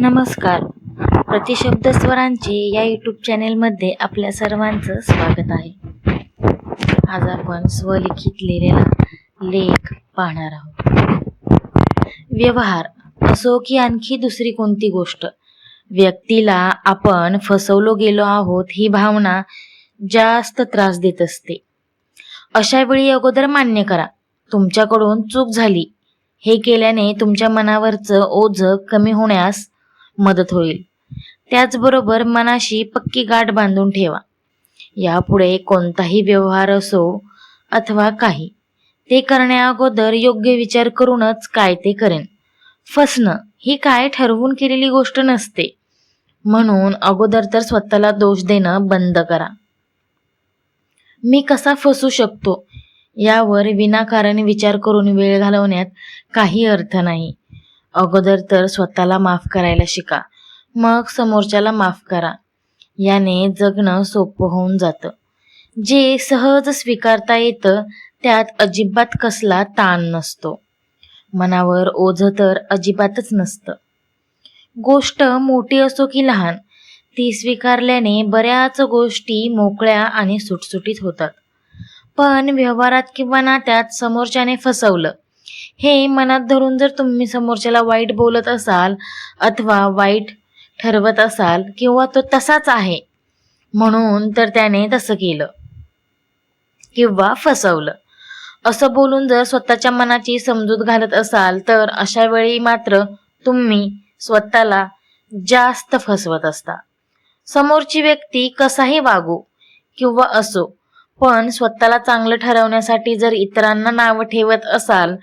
नमस्कार. प्रतिशब्द स्वरांचे या यूट्यूब चॅनेलमध्ये आपल्या सर्वांचं स्वागत आहे. आज आपण स्वलिखित लिहिलेला लेख पाहणार आहोत. व्यवहार असो की आणखी दुसरी कोणती गोष्ट व्यक्तीला आपण फसवलो गेलो आहोत ही भावना जास्त त्रास देत असते. अशा वेळी अगोदर मान्य करा तुमच्याकडून चूक झाली. हे केल्याने तुमच्या मनावरचं ओझं कमी होण्यास मदत होईल. त्याचबरोबर मनाशी पक्की गाठ बांधून ठेवा. यापुढे कोणताही व्यवहार असो अथवा काही ते करण्याअगोदर योग्य विचार करूनच काय ते करेन. फसणं ही काय ठरवून केलेली गोष्ट नसते. म्हणून अगोदर तर स्वतःला दोष देणं बंद करा. मी कसा फसू शकतो? यावर विनाकारण विचार करून वेळ घालवण्यात काही अर्थ नाही. अगोदर तर स्वतःला माफ करायला शिका. मग समोरच्याला माफ करा. याने जगणं सोपं होऊन जातं. जे सहज स्वीकारता येतं त्यात अजिबात कसला ताण नसतो. मनावर ओझं तर अजिबातच नसतं. गोष्ट मोठी असो की लहान ती स्वीकारल्याने बऱ्याच गोष्टी मोकळ्या आणि सुटसुटीत होतात. पण व्यवहारात किंवा नात्यात समोरच्याने फसवलं हे मनात धरून जर तुम्ही समोरच्याला वाईट बोलत असाल अथवा वाईट ठरवत असाल किंवा तो तसाच आहे म्हणून तर त्याने तसं केलं. किंवा फसवलं. असं बोलून जर स्वतःच्या मनाची समजूत घालत असाल तर अशा वेळी मात्र तुम्ही स्वतःला जास्त फसवत असता. समोरची व्यक्ती कसाही वागू किंवा असो पण स्वतःला चांगलं ठरवण्यासाठी जर इतरांना नावं ठेवत असाल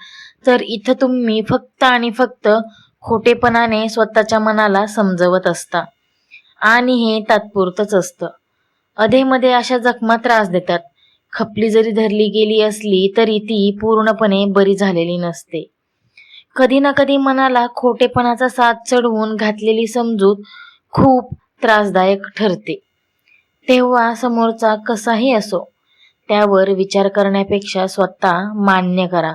तर इथं तुम्ही फक्त आणि फक्त खोटेपणाने स्वतःच्या मनाला समजवत असता. आणि हे तात्पुरतंच असतं. अधेमध्ये अशा जखमा त्रास देतात. खपली जरी धरली गेली असली तरी ती पूर्णपणे बरी झालेली नसते. कधी ना कधी मनाला खोटेपणाचा साथ चढवून घातलेली समजूत खूप त्रासदायक ठरते. तेव्हा समोरचा कसाही असो त्यावर विचार करण्यापेक्षा स्वतः मान्य करा.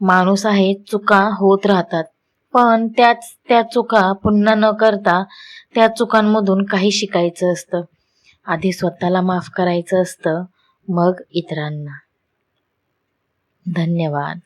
माणूस आहे चुका होत राहतात. पण त्याच त्या चुका पुन्हा न करता त्या चुकांमधून काही शिकायचं असतं. आधी स्वतःला माफ करायचं असतं मग इतरांना. धन्यवाद.